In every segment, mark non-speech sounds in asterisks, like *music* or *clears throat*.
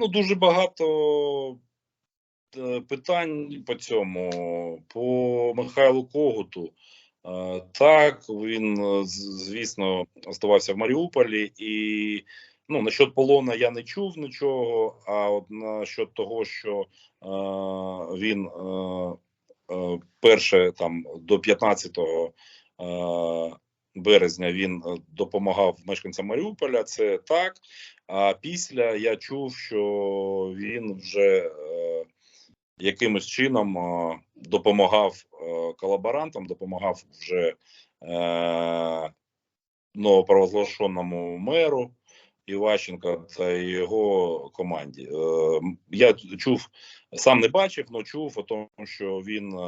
Ну, дуже багато е, питань по цьому. По Михайлу Когуту. Е, Так, він, е, звісно, оставався в Маріуполі, і ну, насчет полона я не чув нічого. А от насчет того, що е, він е, перше там до 15 е, березня він е, допомагав мешканцям Маріуполя, це так. А після я чув, що він вже е, якимось чином е, допомагав колаборантам, допомагав вже новопровозглашеному меру Іващенка та його команді. Я чув, сам не бачив, але чув о тому, що він.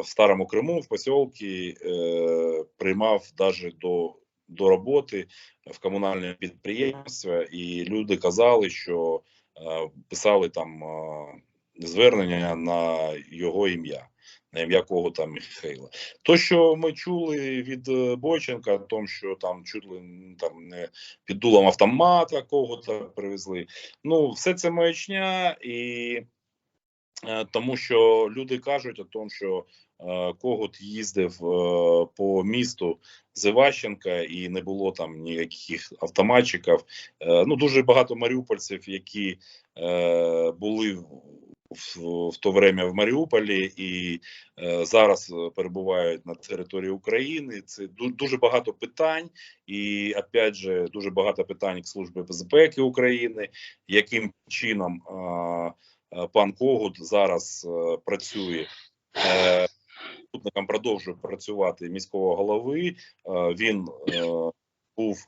В старому Криму в посілки е, приймав навіть до, до роботи в комунальне підприємство, і люди казали, що е, писали там е, звернення на його ім'я, на ім'я кого там Михайла. То, що ми чули від Бойченка, тому, що там чули м, там не під дулом автомата кого-то привезли. Ну, все це маячня і. Тому що люди кажуть о тому, що Когут їздив е, по місту з і не було там ніяких автоматчиків. Е, ну дуже багато маріупольців, які е, були в, то время в Маріуполі і е, зараз е, перебувають на території України. Це дуже багато питань, і опять же дуже багато питань служби безпеки України, яким чином. Е, Е, пан Когут зараз е, працює е, заступником, продовжує працювати міського голови. Е, він е, був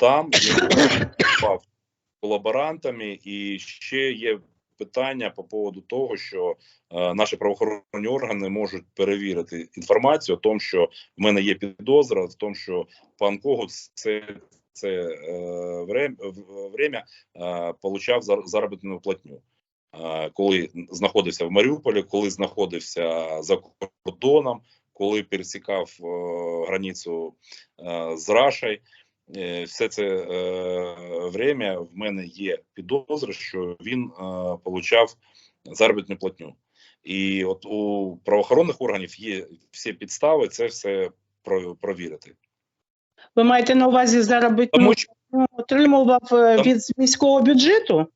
там, він колаборантами, і ще є питання по поводу того, що е, наші правоохоронні органи можуть перевірити інформацію о тому, що в мене є підозра в тому, що пан Когут це. Це е, время, время е, получав зар- заробітну платню коли знаходився в Маріуполі, коли знаходився за кордоном, коли пересікав е, границю е, з Рашей. Все це е, время в мене є підозри, що він е, получав заробітну платню. І от у правоохоронних органів є всі підстави це все про- провірити. Ви маєте на увазі заробітну Тому що отримував е, від міського бюджету?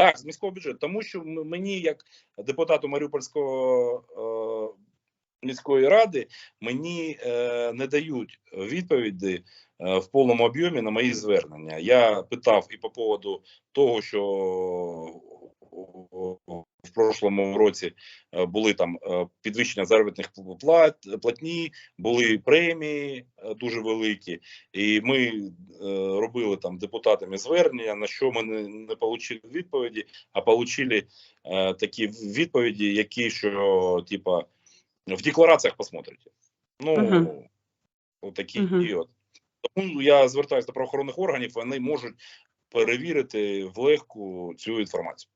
Так, з міського бюджету. Тому що мені, як депутату Маріупольського е, міської ради, мені е, не дають відповіді е, в повному об'ємі на мої звернення. Я питав і по поводу того, що в прошлому році е, були там е, підвищення заробітних плат, платні, були премії е, дуже великі, і ми робили там депутатами звернення, на що ми не, не отримали відповіді, а отримали такі відповіді, які що, типа, в деклараціях посмотрите. Ну, Мгм. отакі. Мгм. І от. Тому я звертаюся до правоохоронних органів, вони можуть перевірити влегку цю інформацію.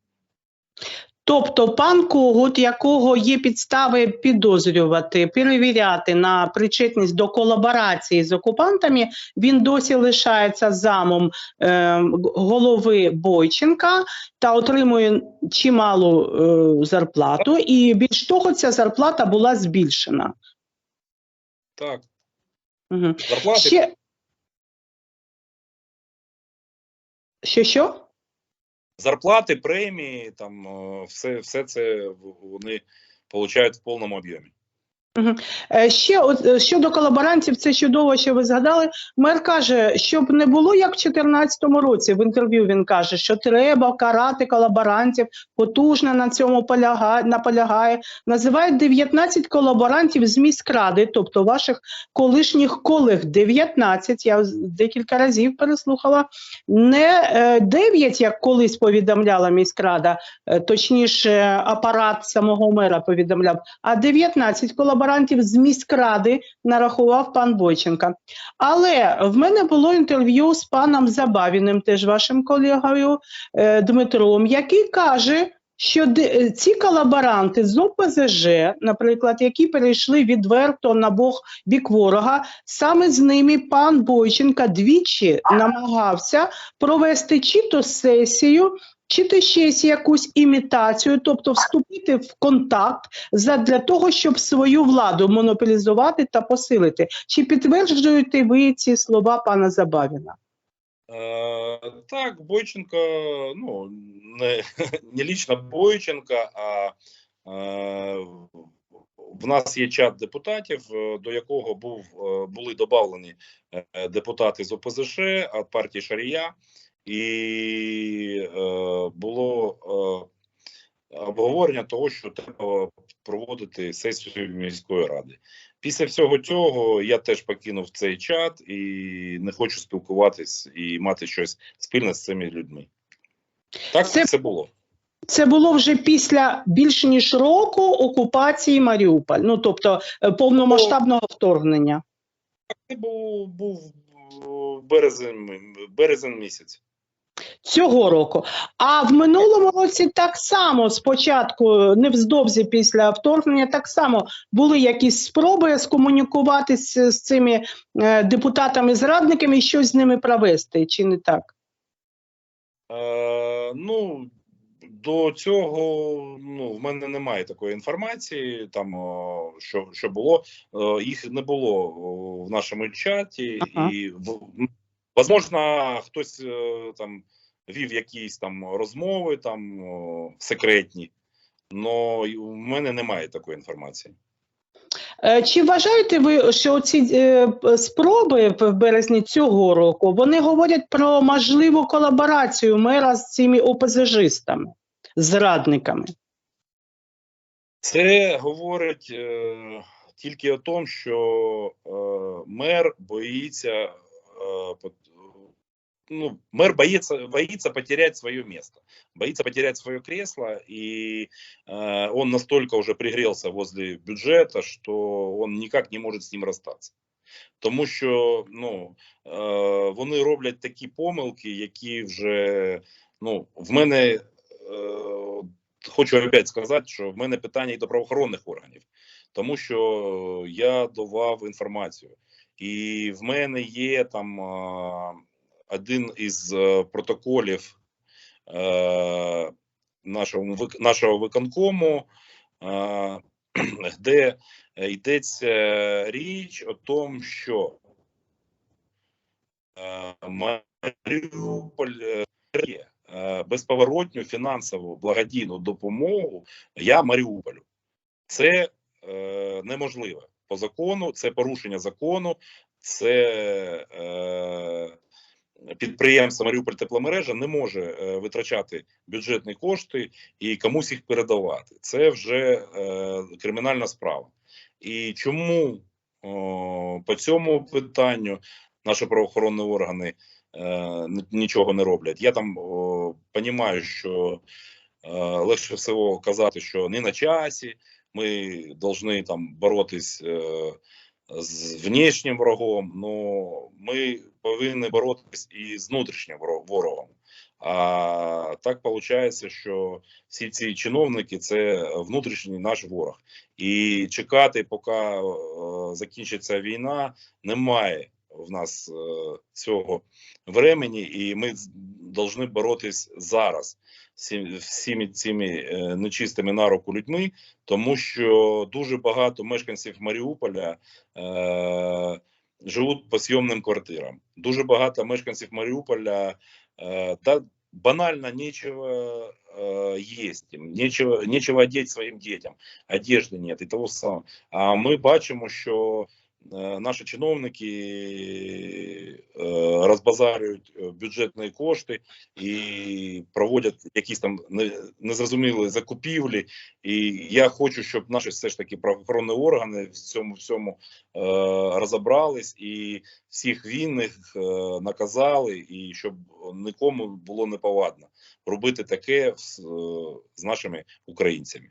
Тобто пан Когут, якого є підстави підозрювати, перевіряти на причетність до колаборації з окупантами, він досі лишається замом е, голови Бойченка та отримує чималу е, зарплату. І більш того, ця зарплата була збільшена. Так, Угу. зарплати Ще... Що що? Зарплати, премії, там е, все, все це вони получають в повному об'ємі. Е, Ще от, е, щодо колаборантів, це чудово, що ви згадали. Мер каже, щоб не було як в 2014 році. В інтерв'ю він каже, що треба карати колаборантів, потужно на цьому полягає, наполягає. Називають 19 колаборантів з міськради, тобто ваших колишніх колег. 19, я декілька разів переслухала. Не е, 9, як колись повідомляла міськрада, е, точніше, апарат самого мера повідомляв, а 19 колаборантів з міськради нарахував пан Бойченка. Але в мене було інтерв'ю з паном Забавіним, теж вашим колегою е, Дмитром, який каже, що е, ці колаборанти з ОПЗЖ, наприклад, які перейшли відверто на бок бік ворога, саме з ними пан Бойченка двічі намагався провести чи то сесію, чи то ще якусь імітацію, тобто вступити в контакт для того, щоб свою владу монополізувати та посилити. Чи підтверджуєте ви ці слова пана Забавіна? Е, так, Бойченко, ну, не, *laughs* не лично Бойченко, а е, в нас є чат депутатів, е, до якого був, були додавлені депутати з ОПЗЖ від партії Шарія, і е, було е, обговорення того, що треба проводити сесію міської ради. Після всього цього я теж покинув цей чат і не хочу спілкуватись і мати щось спільне з цими людьми. Так Це- це, було. Це було вже після більш ніж року окупації Маріуполь, ну тобто е, повномасштабного вторгнення. Це був, був березень, березень місяць. Цього року. А в минулому році так само спочатку, невздовзі після вторгнення, так само були якісь спроби скомунікуватися з цими е, депутатами-зрадниками і щось з ними провести, чи не так? Е, ну, до цього ну, в мене немає такої інформації, там о, що, що було. Е, їх не було о, в нашому чаті, Ага. і в- м, возможно, хтось е, там вів якісь там розмови там секретні, але в мене немає такої інформації. Е, Чи вважаєте ви, що ці е, спроби в березні цього року вони говорять про можливу колаборацію мера з цими ОПЗЖистами, зрадниками? Це говорить е, тільки о тому, що е, мер боїться, е, ну, мер боится, боится потерять свое место, боится потерять свое кресло, и э, он настолько уже пригрелся возле бюджета, что он никак не може з ним розстатися. Тому що ну, е, вони роблять такі помилки, які вже ну, в мене е, хочу опять сказати, що в мене питання і до правоохоронних органів, тому що я давав інформацію, і в мене є там один із е, протоколів е, нашого, виконкому, е, *clears throat* де йдеться річ о тому, що Маріуполь безповоротню фінансову благодійну допомогу я Маріуполю. Це е, неможливо по закону, це порушення закону, це підприємство Маріуполь тепломережа не може е, витрачати бюджетні кошти і комусь їх передавати. Це вже е, кримінальна справа. І чому по цьому питанню наші правоохоронні органи е, нічого не роблять? Я там розумію, що легше всього казати, що не на часі. Ми повинні там боротись з внешнім врагом, но ми повинні боротись і з внутрішнім ворогом. А так виходить, що всі ці чиновники це внутрішній наш ворог. І чекати, поки закінчиться війна, немає в нас е, цього времени, і ми повинні боротись зараз всі- всіми цими е, нечистими на руку людьми, тому що дуже багато мешканців Маріуполя е, живуть по зйомним квартирам. Дуже багато мешканців Маріуполя е, та банально нечего э, есть нечего, нечего одеть своїм дітям, одежди нет і того самого. А ми бачимо, що е, наші чиновники е, розбазарюють е, бюджетні кошти і проводять якісь там не- незрозумілі закупівлі. І я хочу, щоб наші все ж таки правоохоронні органи в цьому всьому е, розібрались і всіх винних е, наказали, і щоб нікому було неповадно робити таке е, з нашими українцями.